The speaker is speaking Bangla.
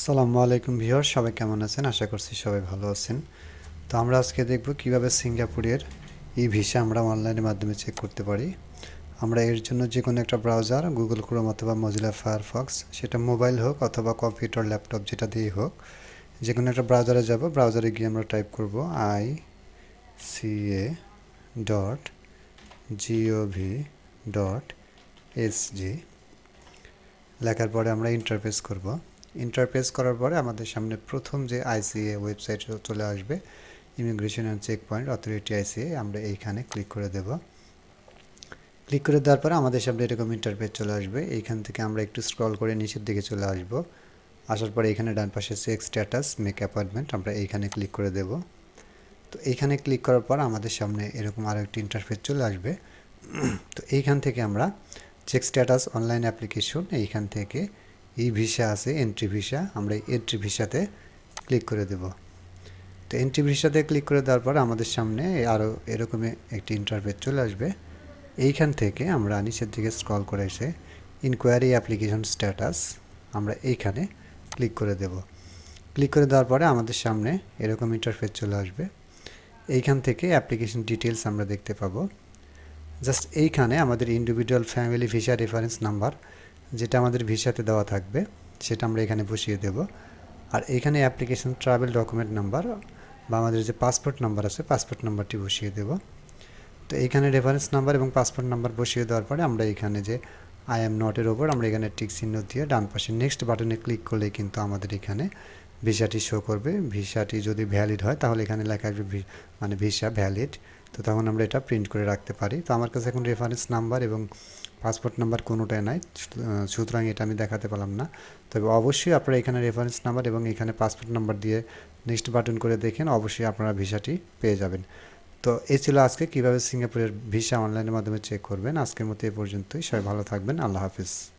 আসসালামু আলাইকুম ভিউয়ার সবাই কেমন আছেন? আশা করছি সবাই ভালো আছেন। তো আমরা আজকে দেখব কীভাবে সিঙ্গাপুরের ই ভিসা আমরা অনলাইনের মাধ্যমে চেক করতে পারি। আমরা এর জন্য যে কোনো একটা ব্রাউজার গুগল ক্রোম অথবা মজিলা ফায়ারফক্স সেটা মোবাইল হোক অথবা কম্পিউটার ল্যাপটপ যেটা দিয়েই হোক যে কোনো একটা ব্রাউজারে যাব ব্রাউজারে গিয়ে আমরা টাইপ করব I C A dot G O V dot S G লেখার পরে আমরা ইন্টারফেস করব। ইন্টারফেস করার পরে আমাদের সামনে প্রথম যে আইসিএ ওয়েবসাইট চলে আসবে immigration and checkpoint authority ICA আমরা এইখানে ক্লিক করে দেব। ক্লিক করে দেওয়ার পরে আমাদের সামনে এরকম ইন্টারফেস চলে আসবে। এইখান থেকে আমরা একটু স্ক্রল করে নিচের দিকে চলে আসব। আসার পরে এখানে ডান পাশে চেক স্ট্যাটাস মেক অ্যাপয়েন্টমেন্ট আমরা এইখানে ক্লিক করে দেব। তো এইখানে ক্লিক করার পর আমাদের সামনে এরকম আরও একটি ইন্টারফেস চলে আসবে। তো এইখান থেকে আমরা চেক স্ট্যাটাস অনলাইন অ্যাপ্লিকেশন এইখান থেকে ই ভিসা আছে এন্ট্রি ভিসা, আমরা এন্ট্রি ভিসাতে ক্লিক করে দেব। তো এন্ট্রি ভিসাতে ক্লিক করে দেওয়ার পর আমাদের সামনে আরও এরকমই একটি ইন্টারফেস চলে আসবে। এইখান থেকে আমরা নিচের দিকে স্ক্রল করে এসে ইনকোয়ারি অ্যাপ্লিকেশন স্ট্যাটাস আমরা এইখানে ক্লিক করে দেব। ক্লিক করে দেওয়ার পরে আমাদের সামনে এরকম ইন্টারফেস চলে আসবে। এইখান থেকে অ্যাপ্লিকেশন ডিটেলস আমরা দেখতে পাবো। জাস্ট এইখানে আমাদের individual family visa reference number যেটা আমাদের ভিসাতে দেওয়া থাকবে, সেটা আমরা এখানে বসিয়ে দেব। আর এখানে অ্যাপ্লিকেশন ট্রাভেল ডকুমেন্ট নাম্বার বা আমাদের যে পাসপোর্ট নাম্বার আছে পাসপোর্ট নাম্বারটি বসিয়ে দেব। তো এইখানে রেফারেন্স নাম্বার এবং পাসপোর্ট নাম্বার বসিয়ে দেওয়ার পরে আমরা এখানে যে আই এম নটের ওপর আমরা এখানে টিক চিহ্ন দিয়ে ডান পাশে নেক্সট বাটনে ক্লিক করলে কিন্তু আমাদের এখানে ভিসাটি শো করবে। ভিসাটি যদি ভ্যালিড হয়, তাহলে এখানে লেখা আসবে মানে ভিসা ভ্যালিড তো তখন আমরা এটা প্রিন্ট করে রাখতে পারি। তো আমার কাছে এখন রেফারেন্স নাম্বার এবং পাসপোর্ট নাম্বার কোনোটাই নাই সুতরাং এটা আমি দেখাতে পারলাম না। তবে অবশ্যই আপনারা এখানে রেফারেন্স নাম্বার এবং এখানে পাসপোর্ট নাম্বার দিয়ে নেক্সট বাটন করে দেখেন, অবশ্যই আপনারা ভিসাটি পেয়ে যাবেন। তো এ ছিল আজকে, কীভাবে সিঙ্গাপুরের ভিসা অনলাইনের মাধ্যমে চেক করবেন। আজকের মতো এ পর্যন্তই। সবাই ভালো থাকবেন। আল্লাহ হাফিজ।